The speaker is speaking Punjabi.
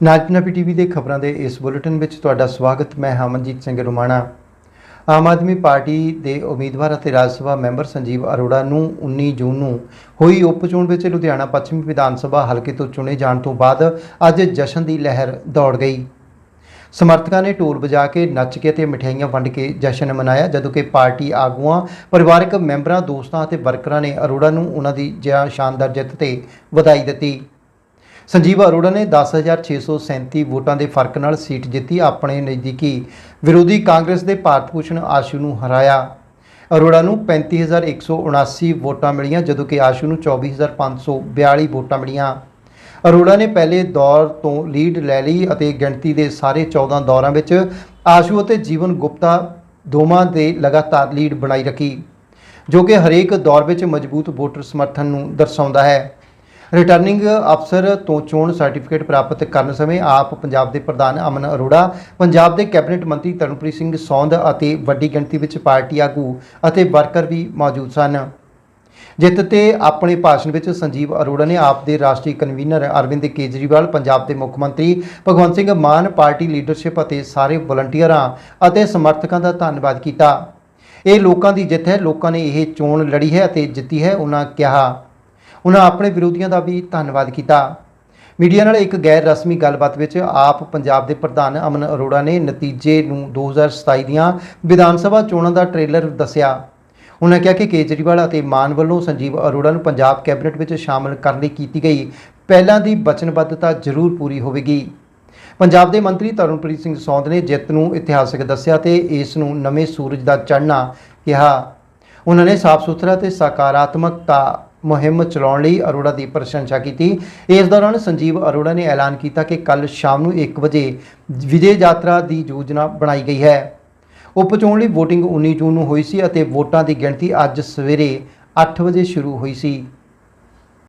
ਨਾਜਨਬੀ ਟੀਵੀ ਦੇ ਖਬਰਾਂ ਦੇ ਇਸ ਬੁਲੇਟਿਨ ਵਿੱਚ ਤੁਹਾਡਾ ਸਵਾਗਤ। ਮੈਂ ਹਮਨਜੀਤ ਸਿੰਘ ਰੁਮਾਣਾ ਆਮ ਆਦਮੀ ਪਾਰਟੀ ਦੇ ਉਮੀਦਵਾਰ ਅਤੇ ਰਾਜ ਸਭਾ ਮੈਂਬਰ ਸੰਜੀਵ ਅਰੋੜਾ ਨੂੰ 19 ਜੂਨ ਨੂੰ ਹੋਈ ਉਪ ਚੋਣ ਵਿੱਚ ਲੁਧਿਆਣਾ ਪੱਛਮੀ ਵਿਧਾਨ ਸਭਾ ਹਲਕੇ ਤੋਂ ਚੁਣੇ ਜਾਣ ਤੋਂ ਬਾਅਦ ਅੱਜ ਜਸ਼ਨ ਦੀ ਲਹਿਰ ਦੌੜ ਗਈ। ਸਮਰਥਕਾਂ ਨੇ ਢੋਲ ਵਜਾ ਕੇ, ਨੱਚ ਕੇ ਤੇ ਮਠਿਆਈਆਂ ਵੰਡ ਕੇ ਜਸ਼ਨ ਮਨਾਇਆ, ਜਦੋਂ ਕਿ ਪਾਰਟੀ ਆਗੂਆਂ, ਪਰਿਵਾਰਕ ਮੈਂਬਰਾਂ, ਦੋਸਤਾਂ ਅਤੇ ਵਰਕਰਾਂ ਨੇ ਅਰੋੜਾ ਨੂੰ ਉਹਨਾਂ ਦੀ ਜਿਆ ਸ਼ਾਨਦਾਰ ਜਿੱਤ ਤੇ ਵਧਾਈ ਦਿੱਤੀ। ਸੰਜੀਵ ਅਰੋੜਾ ਨੇ 10637 ਵੋਟਾਂ ਦੇ ਫ਼ਰਕ ਨਾਲ ਸੀਟ ਜਿੱਤੀ, ਆਪਣੇ ਨਜ਼ਦੀਕੀ ਵਿਰੋਧੀ ਕਾਂਗਰਸ ਦੇ ਭਾਰਤ ਭੂਸ਼ਣ ਆਸ਼ੂ ਨੂੰ ਹਰਾਇਆ। ਅਰੋੜਾ ਨੂੰ 35179 ਵੋਟਾਂ ਮਿਲੀਆਂ, ਜਦੋਂ ਕਿ ਆਸ਼ੂ ਨੂੰ 24542 ਵੋਟਾਂ ਮਿਲੀਆਂ। ਅਰੋੜਾ ਨੇ ਪਹਿਲੇ ਦੌਰ ਤੋਂ ਲੀਡ ਲੈ ਲਈ ਅਤੇ ਗਿਣਤੀ ਦੇ ਸਾਰੇ 14 ਦੌਰਾਂ ਵਿੱਚ ਆਸ਼ੂ ਅਤੇ ਜੀਵਨ ਗੁਪਤਾ ਦੋਵਾਂ ਦੇ ਲਗਾਤਾਰ ਲੀਡ ਬਣਾਈ ਰੱਖੀ, ਜੋ ਕਿ ਹਰੇਕ ਦੌਰ ਵਿੱਚ ਮਜ਼ਬੂਤ ਵੋਟਰ ਸਮਰਥਨ ਨੂੰ ਦਰਸਾਉਂਦਾ ਹੈ। ਰਿਟਰਨਿੰਗ ਅਫਸਰ ਤੋਂ ਚੋਣ ਸਰਟੀਫਿਕੇਟ ਪ੍ਰਾਪਤ ਕਰਨ ਸਮੇਂ ਆਪ ਪੰਜਾਬ ਦੇ ਪ੍ਰਧਾਨ ਅਮਨ ਅਰੋੜਾ, ਪੰਜਾਬ ਦੇ ਕੈਬਨਿਟ ਮੰਤਰੀ ਤਰਨਪ੍ਰੀਤ ਸਿੰਘ ਸੌਂਦ ਅਤੇ ਵੱਡੀ ਗਿਣਤੀ ਵਿੱਚ ਪਾਰਟੀ ਆਗੂ ਅਤੇ ਵਰਕਰ ਵੀ ਮੌਜੂਦ ਸਨ। ਜਿੱਤ ਤੇ ਆਪਣੇ ਭਾਸ਼ਣ ਵਿੱਚ ਸੰਜੀਵ ਅਰੋੜਾ ਨੇ ਆਪ ਦੇ ਰਾਸ਼ਟਰੀ ਕਨਵੀਨਰ ਅਰਵਿੰਦ ਕੇਜਰੀਵਾਲ, ਪੰਜਾਬ ਦੇ ਮੁੱਖ ਮੰਤਰੀ ਭਗਵੰਤ ਸਿੰਘ ਮਾਨ, ਪਾਰਟੀ ਲੀਡਰਸ਼ਿਪ ਅਤੇ ਸਾਰੇ ਵਲੰਟੀਅਰਾਂ ਅਤੇ ਸਮਰਥਕਾਂ ਦਾ ਧੰਨਵਾਦ ਕੀਤਾ। ਇਹ ਲੋਕਾਂ ਦੀ ਜਿੱਤ ਹੈ, ਲੋਕਾਂ ਨੇ ਇਹ ਚੋਣ ਲੜੀ ਹੈ ਅਤੇ ਜਿੱਤੀ ਹੈ, ਉਹਨਾਂ ਕਿਹਾ। ਉਹਨਾਂ ਆਪਣੇ ਵਿਰੋਧੀਆਂ ਦਾ ਵੀ ਧੰਨਵਾਦ ਕੀਤਾ। ਮੀਡੀਆ ਨਾਲ ਇੱਕ ਗੈਰ ਰਸਮੀ ਗੱਲਬਾਤ ਵਿੱਚ ਆਪ ਪੰਜਾਬ ਦੇ ਪ੍ਰਧਾਨ ਅਮਨ ਅਰੋੜਾ ਨੇ ਨਤੀਜੇ ਨੂੰ 2027 ਦੀਆਂ ਵਿਧਾਨ ਸਭਾ ਚੋਣਾਂ ਦਾ ਟ੍ਰੇਲਰ ਦੱਸਿਆ। ਉਹਨਾਂ ਕਿਹਾ ਕਿ ਕੇਜਰੀਵਾਲ ਅਤੇ ਮਾਨ ਵੱਲੋਂ ਸੰਜੀਵ ਅਰੋੜਾ ਨੂੰ ਪੰਜਾਬ ਕੈਬਨਿਟ ਵਿੱਚ ਸ਼ਾਮਲ ਕਰਨ ਲਈ ਕੀਤੀ ਗਈ ਪਹਿਲਾਂ ਦੀ ਵਚਨਬੱਧਤਾ ਜ਼ਰੂਰ ਪੂਰੀ ਹੋਵੇਗੀ। ਪੰਜਾਬ ਦੇ ਮੰਤਰੀ ਤਰਨਪ੍ਰੀਤ ਸਿੰਘ ਸੌਂਦ ਨੇ ਜਿੱਤ ਨੂੰ ਇਤਿਹਾਸਕ ਦੱਸਿਆ ਤੇ ਇਸ ਨੂੰ ਨਵੇਂ ਸੂਰਜ ਦਾ ਚੜ੍ਹਨਾ ਕਿਹਾ। ਉਹਨਾਂ ਨੇ ਸਾਫ਼ ਸੁਥਰਾ ਤੇ ਸਕਾਰਾਤਮਕਤਾ ਮੁਹਿੰਮ ਚਲਾਉਣ ਲਈ ਅਰੋੜਾ ਦੀ ਪ੍ਰਸ਼ੰਸਾ ਕੀਤੀ। ਇਸ ਦੌਰਾਨ ਸੰਜੀਵ ਅਰੋੜਾ ਨੇ ਐਲਾਨ ਕੀਤਾ ਕਿ ਕੱਲ ਸ਼ਾਮ ਨੂੰ 1 ਵਜੇ ਵਿਜੇ ਯਾਤਰਾ ਦੀ ਯੋਜਨਾ ਬਣਾਈ ਗਈ ਹੈ। ਉਪ ਚੋਣ ਲਈ VOTING 19 ਜੂਨ ਨੂੰ ਹੋਈ ਸੀ ਅਤੇ ਵੋਟਾਂ ਦੀ ਗਿਣਤੀ ਅੱਜ ਸਵੇਰੇ 8 ਵਜੇ ਸ਼ੁਰੂ ਹੋਈ ਸੀ।